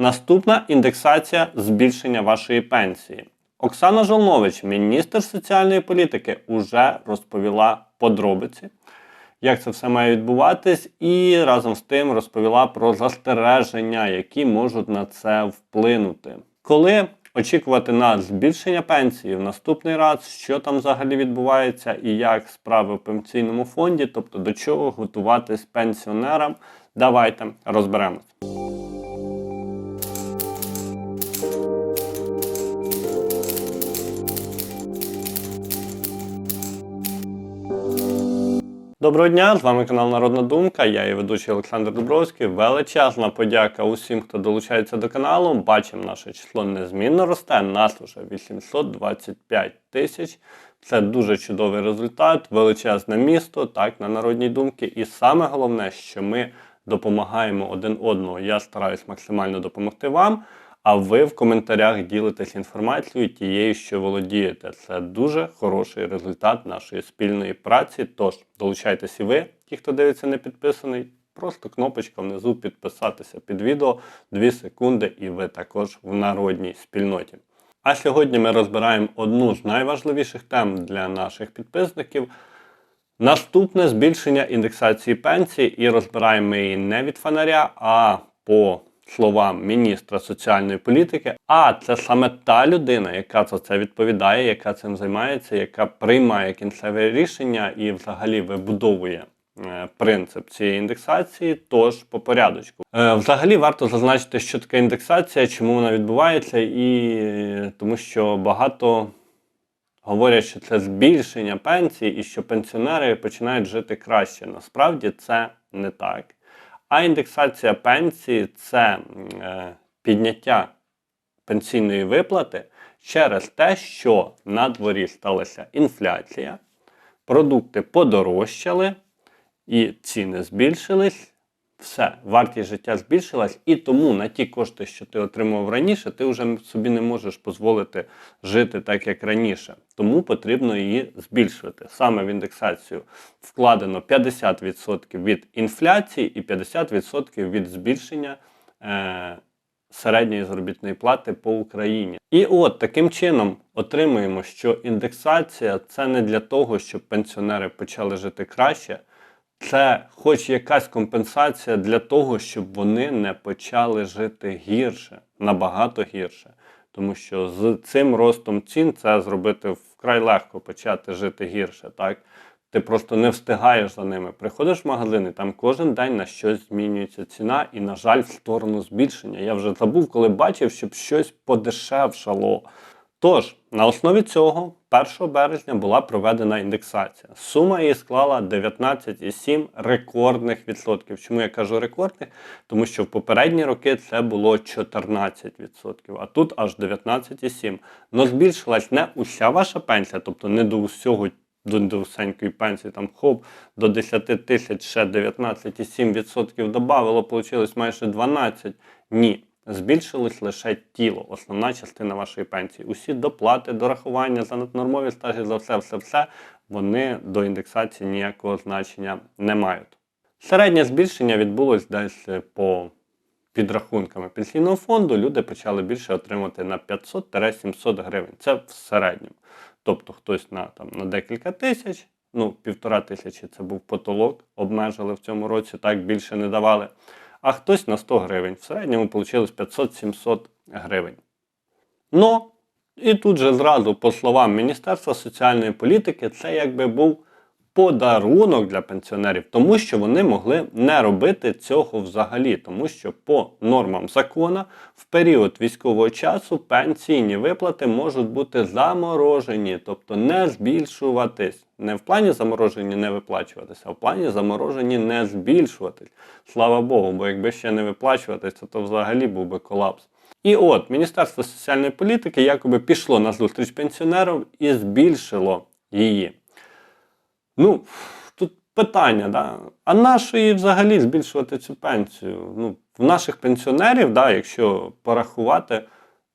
Наступна індексація збільшення вашої пенсії. Оксана Жолнович, міністр соціальної політики, уже розповіла подробиці, як це все має відбуватись, і разом з тим розповіла про застереження, які можуть на це вплинути. Коли очікувати на збільшення пенсії в наступний раз, що там взагалі відбувається, і як справи в пенсійному фонді, тобто до чого готуватись пенсіонерам, давайте розберемось. Доброго дня, з вами канал Народна Думка. Я її ведучий Олександр Дубровський. Величезна подяка усім, хто долучається до каналу. Бачимо, наше число незмінно росте. Нас вже 825 тисяч. Це дуже чудовий результат, величезне місто, так, на народній думки. І саме головне, що ми допомагаємо один одному. Я стараюсь максимально допомогти вам. А ви в коментарях ділитесь інформацією тією, що володієте. Це дуже хороший результат нашої спільної праці. Тож долучайтесь і ви, ті, хто дивиться не підписаний. Просто кнопочка внизу підписатися під відео 2 секунди, і ви також в народній спільноті. А сьогодні ми розбираємо одну з найважливіших тем для наших підписників. Наступне збільшення індексації пенсії, і розбираємо її не від фонаря, а по словам міністра соціальної політики. А це саме та людина, яка за це відповідає, яка цим займається, яка приймає кінцеве рішення і взагалі вибудовує. е, Принцип цієї індексації, тож по порядочку. Е, взагалі варто зазначити, що таке індексація, чому вона відбувається, і е, тому що багато говорять, що це збільшення пенсії і що пенсіонери починають жити краще. Насправді це не так. А індексація пенсії це е, підняття пенсійної виплати через те, що на дворі сталася інфляція, продукти подорожчали і ціни збільшились. Все, вартість життя збільшилась, і тому на ті кошти, що ти отримав раніше, ти вже собі не можеш дозволити жити так, як раніше. Тому потрібно її збільшувати. Саме в індексацію вкладено 50% від інфляції і 50% від збільшення е, середньої заробітної плати по Україні. І от таким чином отримуємо, що індексація це не для того, щоб пенсіонери почали жити краще. Це хоч якась компенсація для того, щоб вони не почали жити гірше, набагато гірше. Тому що з цим ростом цін це зробити вкрай легко почати жити гірше. Так? Ти просто не встигаєш за ними. Приходиш в магазин, і там кожен день на щось змінюється ціна, і, на жаль, в сторону збільшення. Я вже забув, коли бачив, щоб щось подешевшало. Тож, на основі цього 1 березня була проведена індексація. Сума її склала 19,7 рекордних відсотків. Чому я кажу рекордних? Тому що в попередні роки це було 14 відсотків, а тут аж 19,7. Но збільшилась не уся ваша пенсія, тобто не до усього. До, до усенької пенсії, там хоп, до 10 тисяч ще 19,7% додавало, вийшло майже 12. Ні збільшилось лише тіло, основна частина вашої пенсії. Усі доплати, дорахування за наднормові стажі, за все, все, все, вони до індексації ніякого значення не мають. Середнє збільшення відбулось десь по підрахунками пенсійного фонду. Люди почали більше отримати на 500-700 гривень. Це в середньому. Тобто хтось на там на декілька тисяч, ну півтора тисячі це був потолок, обмежили в цьому році, так більше не давали а хтось на 100 гривень. В середньому вийшло 500-700 гривень. Ну, і тут же зразу, по словам Міністерства соціальної політики, це якби був подарунок для пенсіонерів, тому що вони могли не робити цього взагалі, тому що по нормам закону в період військового часу пенсійні виплати можуть бути заморожені, тобто не збільшуватись. Не в плані заморожені не виплачуватися, а в плані заморожені не збільшуватись. Слава Богу, бо якби ще не виплачуватися, то взагалі був би колапс. І от Міністерство соціальної політики якоби пішло на зустріч пенсіонерам і збільшило її. Ну, тут питання, да? а нащо її взагалі збільшувати цю пенсію? Ну, В наших пенсіонерів, да, якщо порахувати,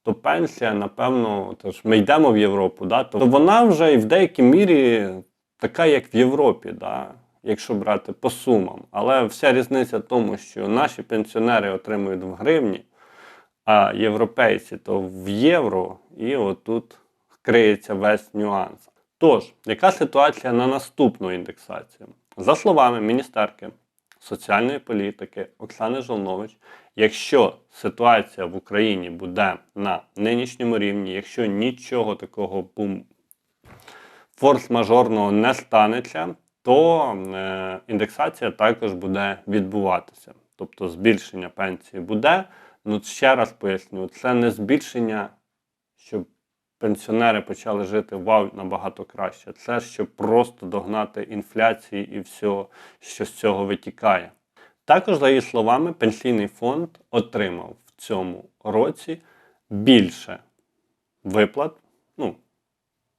то пенсія, напевно, тож ми йдемо в Європу, да, то вона вже і в деякій мірі така, як в Європі, да, якщо брати по сумам. Але вся різниця в тому, що наші пенсіонери отримують в гривні, а європейці то в євро, і отут криється весь нюанс. Тож, яка ситуація на наступну індексацію? За словами міністерки соціальної політики Оксани Жолнович, якщо ситуація в Україні буде на нинішньому рівні, якщо нічого такого форс-мажорного не станеться, то е, індексація також буде відбуватися. Тобто збільшення пенсії буде. Ну, ще раз поясню, це не збільшення, щоб пенсіонери почали жити вау набагато краще. Це щоб просто догнати інфляції і все, що з цього витікає. Також, за її словами, пенсійний фонд отримав в цьому році більше виплат. Ну,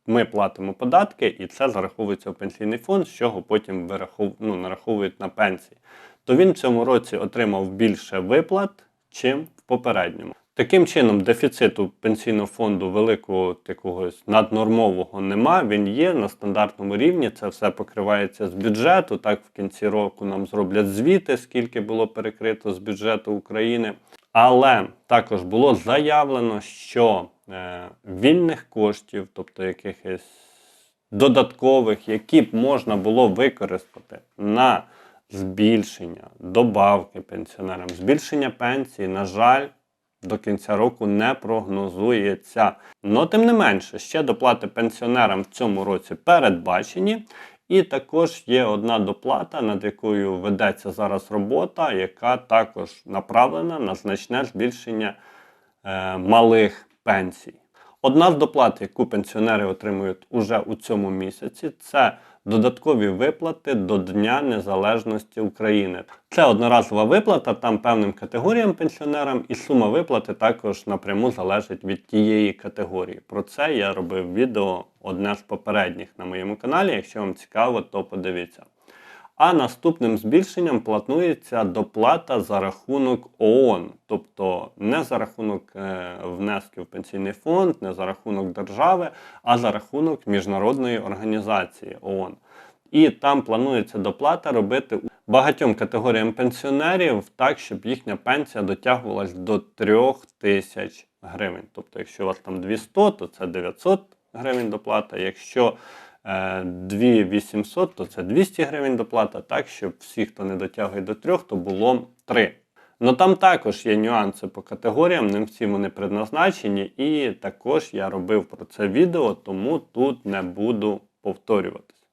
ми платимо податки, і це зараховується в пенсійний фонд, з чого потім вирахов... ну, нараховують на пенсії. То він в цьому році отримав більше виплат, чим в попередньому. Таким чином, дефіциту пенсійного фонду великого такогось наднормового нема. Він є на стандартному рівні. Це все покривається з бюджету. Так в кінці року нам зроблять звіти, скільки було перекрито з бюджету України. Але також було заявлено, що е, вільних коштів, тобто якихось додаткових, які б можна було використати на збільшення добавки пенсіонерам, збільшення пенсії, на жаль, до кінця року не прогнозується. Но тим не менше, ще доплати пенсіонерам в цьому році передбачені. І також є одна доплата, над якою ведеться зараз робота, яка також направлена на значне збільшення е, малих пенсій. Одна з доплат, яку пенсіонери отримують уже у цьому місяці, це додаткові виплати до Дня Незалежності України. Це одноразова виплата там певним категоріям пенсіонерам, і сума виплати також напряму залежить від тієї категорії. Про це я робив відео одне з попередніх на моєму каналі. Якщо вам цікаво, то подивіться. А наступним збільшенням планується доплата за рахунок ООН, тобто не за рахунок е, внесків в пенсійний фонд, не за рахунок держави, а за рахунок міжнародної організації ООН. І там планується доплата робити багатьом категоріям пенсіонерів так, щоб їхня пенсія дотягувалась до 3 тисяч гривень. Тобто, якщо у вас там 200, то це 900 гривень доплата. Якщо 2800, то це 200 гривень доплата, так, щоб всі, хто не дотягує до 3, то було 3. Ну там також є нюанси по категоріям, не всі вони предназначені, і також я робив про це відео, тому тут не буду повторюватись.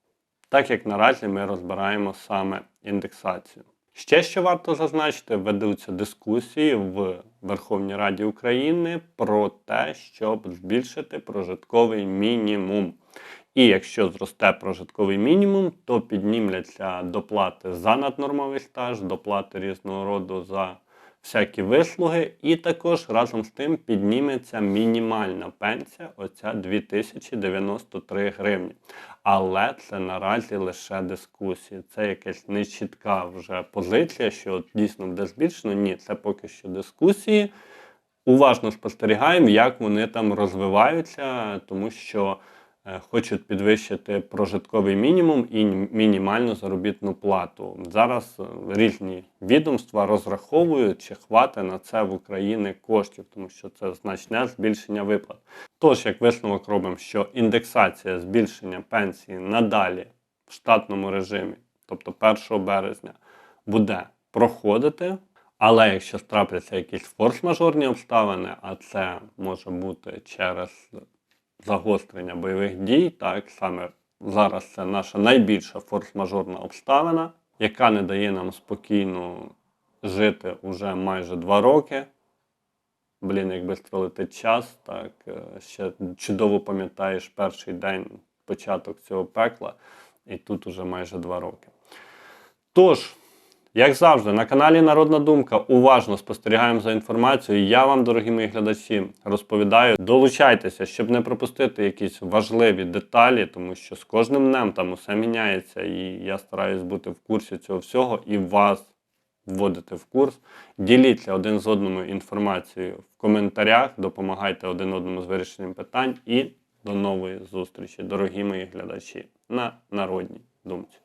Так як наразі ми розбираємо саме індексацію. Ще що варто зазначити, ведуться дискусії в Верховній Раді України про те, щоб збільшити прожитковий мінімум. І якщо зросте прожитковий мінімум, то піднімляться доплати за наднормовий стаж, доплати різного роду за всякі вислуги, і також разом з тим підніметься мінімальна пенсія, оця 2093 гривні. Але це наразі лише дискусії. Це якась нечітка вже позиція, що дійсно буде збільшено. Ні, це поки що дискусії. Уважно спостерігаємо, як вони там розвиваються, тому що. Е, хочуть підвищити прожитковий мінімум і мінімальну заробітну плату. Зараз е, різні відомства розраховують, чи хватить на це в Україні коштів, тому що це значне збільшення виплат. Тож, як висновок робимо, що індексація збільшення пенсії надалі в штатному режимі, тобто 1 березня, буде проходити. Але якщо трапляться якісь форс-мажорні обставини, а це може бути через загострення бойових дій. Так саме зараз це наша найбільша форс-мажорна обставина, яка не дає нам спокійно жити уже майже два роки. Блін, як швидко летить час, так е, ще чудово пам'ятаєш перший день початок цього пекла, і тут уже майже два роки. Тож. Як завжди, на каналі Народна Думка уважно спостерігаємо за інформацією. Я вам, дорогі мої глядачі, розповідаю. Долучайтеся, щоб не пропустити якісь важливі деталі, тому що з кожним днем там усе міняється, і я стараюсь бути в курсі цього всього і вас вводити в курс. Діліться один з одним інформацією в коментарях, допомагайте один одному з вирішенням питань і до нової зустрічі, дорогі мої глядачі, на народній думці.